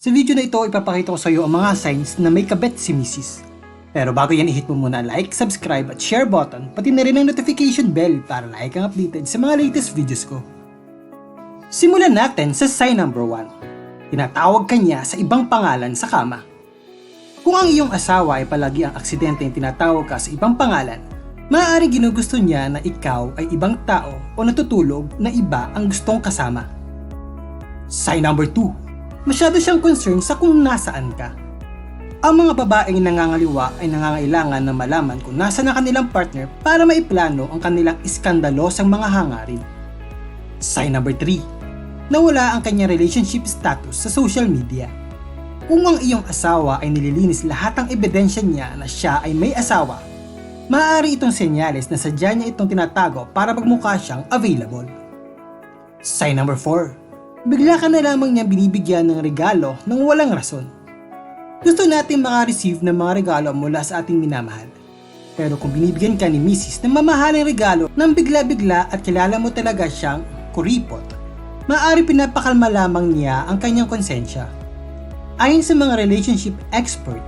Sa video na ito, ipapakita ko sa iyo ang mga signs na may kabet si Mrs. Pero bago yan, i-hit mo muna ang like, subscribe at share button, pati na rin ang notification bell para like ang updated sa mga latest videos ko. Simulan natin sa sign number 1. Tinatawag ka niya sa ibang pangalan sa kama. Kung ang iyong asawa ay palagi ang aksidente yung tinatawag ka sa ibang pangalan, maaari ginugusto niya na ikaw ay ibang tao o natutulog na iba ang gustong kasama. Sign number 2. Masyado siyang concerned sa kung nasaan ka. Ang mga babaeng nangangaliwa ay nangangailangan na malaman kung nasa na kanilang partner para maiplano ang kanilang iskandalosang mga hangarin. Sign number 3. Nawala ang kanyang relationship status sa social media. Kung ang iyong asawa ay nililinis lahat ng ebidensya niya na siya ay may asawa, maaari itong senyales na sadya niya itong tinatago para magmukha siyang available. Sign number 4. Bigla ka na lamang niya binibigyan ng regalo ng walang rason. Gusto natin maka-receive ng mga regalo mula sa ating minamahal. Pero kung binibigyan ka ni Mrs. ng mamahaling regalo nang bigla-bigla at kilala mo talaga siyang kuripot, maaari pinapakalma lamang niya ang kanyang konsensya. Ayon sa mga relationship expert,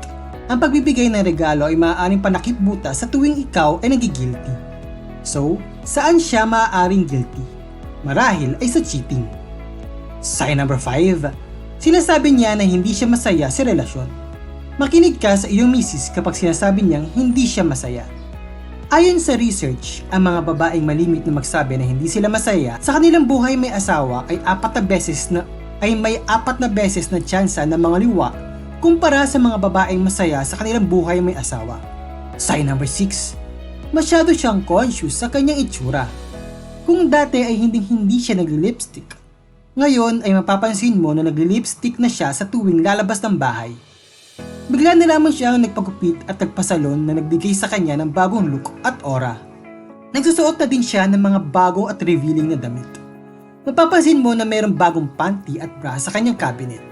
ang pagbibigay ng regalo ay maaaring panakipbuta sa tuwing ikaw ay nagigilty. So, saan siya maaaring guilty? Marahil ay sa cheating. Sign number 5. Sinasabi niya na hindi siya masaya sa relasyon. Makinig ka sa iyong misis kapag sinasabi niyang hindi siya masaya. Ayon sa research, ang mga babaeng malimit na magsabi na hindi sila masaya sa kanilang buhay may asawa ay apat na beses na ay may apat na beses na tsansa ng mga liwa kumpara sa mga babaeng masaya sa kanilang buhay may asawa. Sign number 6. Masyado siyang conscious sa kanyang itsura. Kung dati ay hindi hindi siya nagli-lipstick, ngayon ay mapapansin mo na nagli-lipstick na siya sa tuwing lalabas ng bahay. Bigla na lamang siya ang nagpagupit at nagpasalon na nagbigay sa kanya ng bagong look at aura. Nagsusuot na din siya ng mga bagong at revealing na damit. Mapapansin mo na mayroong bagong panty at bra sa kanyang cabinet.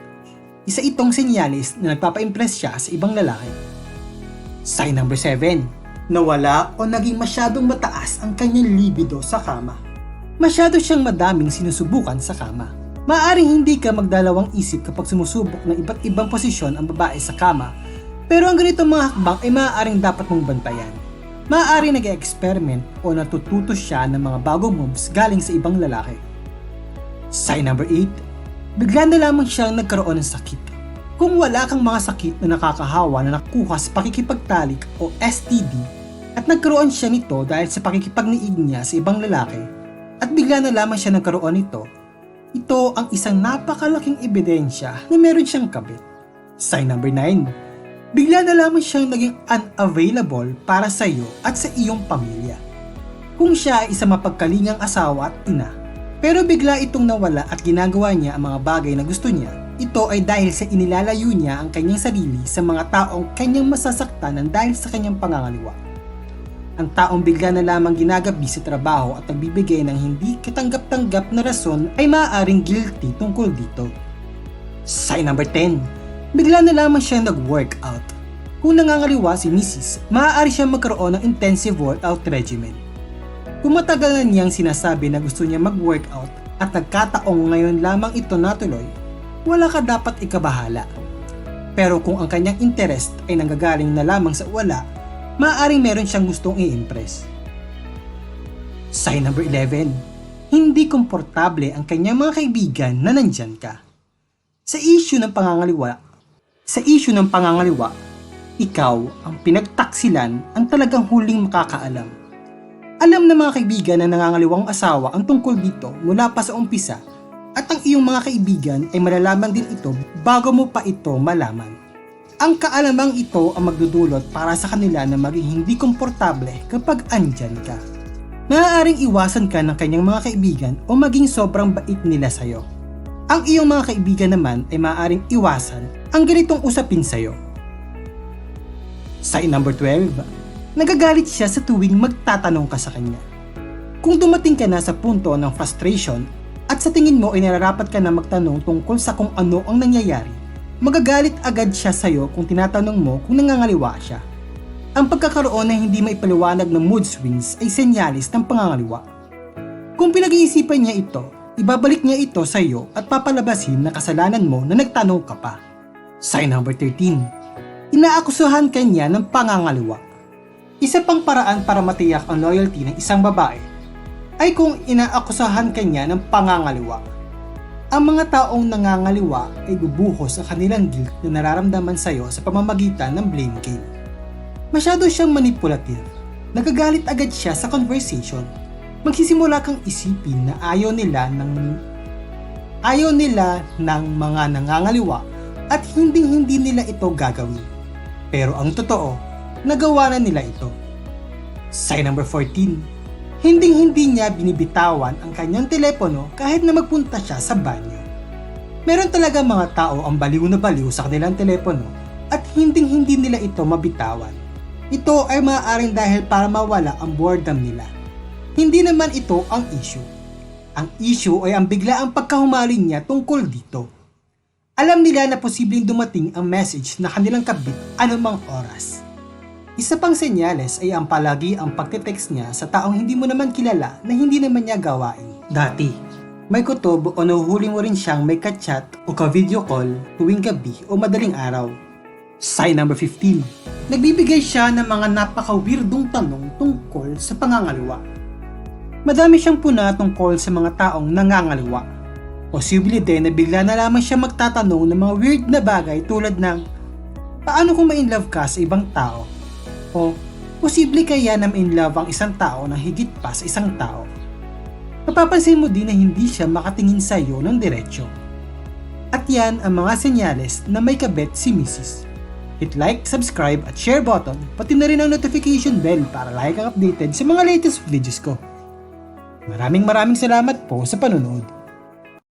Isa itong senyalis na nagpapa-impress siya sa ibang lalaki. Sign number 7. Nawala o naging masyadong mataas ang kanyang libido sa kama. Masyado siyang madaming sinusubukan sa kama. Maaring hindi ka magdalawang isip kapag sumusubok ng iba't ibang posisyon ang babae sa kama, pero ang ganitong mga hakbang ay maaaring dapat mong bantayan. Maaaring nag-experiment o natututo siya ng mga bagong moves galing sa ibang lalaki. Sign number 8. Bigla na lamang siyang nagkaroon ng sakit. Kung wala kang mga sakit na nakakahawa na nakuha sa pakikipagtalik o STD at nagkaroon siya nito dahil sa pakikipagniig niya sa ibang lalaki at bigla na lamang siya nagkaroon nito, ito ang isang napakalaking ebidensya na meron siyang kabit. Sign number 9. Bigla na lamang siyang naging unavailable para sa iyo at sa iyong pamilya. Kung siya ay isang mapagkalingang asawa at ina, pero bigla itong nawala at ginagawa niya ang mga bagay na gusto niya, ito ay dahil sa inilalayo niya ang kanyang sarili sa mga taong kanyang masasaktan dahil sa kanyang pangangaliwa. Ang taong bigla na lamang ginagabi sa trabaho at nagbibigay ng hindi katanggap-tanggap na rason ay maaaring guilty tungkol dito. Sign number 10. Bigla na lamang siya nag-workout. Kung nangangaliwa si Mrs., maaari siya magkaroon ng intensive workout regimen. Kung matagal na niyang sinasabi na gusto niya mag-workout at nagkataong ngayon lamang ito natuloy, wala ka dapat ikabahala. Pero kung ang kanyang interest ay nanggagaling na lamang sa wala, maaaring meron siyang gustong i-impress. Sign number 11. Hindi komportable ang kanyang mga kaibigan na nandyan ka. Sa issue ng pangangaliwa, sa issue ng pangangaliwa, ikaw ang pinagtaksilan ang talagang huling makakaalam. Alam ng mga kaibigan na nangangaliwang asawa ang tungkol dito mula pa sa umpisa at ang iyong mga kaibigan ay malalaman din ito bago mo pa ito malaman. Ang kaalamang ito ang magdudulot para sa kanila na maging hindi komportable kapag andyan ka. Maaaring iwasan ka ng kanyang mga kaibigan o maging sobrang bait nila sa'yo. Ang iyong mga kaibigan naman ay maaaring iwasan ang ganitong usapin sa'yo. Sign number 12. Nagagalit siya sa tuwing magtatanong ka sa kanya. Kung dumating ka na sa punto ng frustration at sa tingin mo ay nararapat ka na magtanong tungkol sa kung ano ang nangyayari, magagalit agad siya sa'yo kung tinatanong mo kung nangangaliwa siya. Ang pagkakaroon ng hindi maipaliwanag ng mood swings ay senyalis ng pangangaliwa. Kung pinag-iisipan niya ito, ibabalik niya ito sa iyo at papalabasin na kasalanan mo na nagtanong ka pa. Sign number 13. Inaakusahan kanya ng pangangaliwa. Isa pang paraan para matiyak ang loyalty ng isang babae ay kung inaakusahan kanya ng pangangaliwa. Ang mga taong nangangaliwa ay bubuhos sa kanilang guilt na nararamdaman sa iyo sa pamamagitan ng blame game. Masyado siyang manipulative. Nagagalit agad siya sa conversation. Magsisimula kang isipin na ayaw nila ng ayaw nila ng mga nangangaliwa at hindi hindi nila ito gagawin. Pero ang totoo, nagawa na nila ito. Sign number 14. Hinding-hindi niya binibitawan ang kanyang telepono kahit na magpunta siya sa banyo. Meron talaga mga tao ang baliw na baliw sa kanilang telepono at hinding-hindi nila ito mabitawan. Ito ay maaaring dahil para mawala ang boredom nila. Hindi naman ito ang issue. Ang issue ay ang biglaang pagkahumaling niya tungkol dito. Alam nila na posibleng dumating ang message na kanilang kabit anumang oras. Isa pang senyales ay ang palagi ang pagte-text niya sa taong hindi mo naman kilala na hindi naman niya gawain. Dati, may kutob o nahuhuli mo rin siyang may ka-chat o ka-video call tuwing gabi o madaling araw. Sign number 15. Nagbibigay siya ng mga napaka-weirdong tanong tungkol sa pangangaliwa. Madami siyang puna tungkol sa mga taong nangangaliwa. Posible din na bigla na lamang siya magtatanong ng mga weird na bagay tulad ng Paano kung ma-inlove ka sa ibang tao? O posible kaya na ma-inlove ang isang tao na higit pa sa isang tao? Mapapansin mo din na hindi siya makatingin sa iyo ng diretsyo. At yan ang mga senyales na may kabet si Mrs. Hit like, subscribe at share button, pati na rin ang notification bell para lagi kang updated sa mga latest videos ko. Maraming maraming salamat po sa panonood.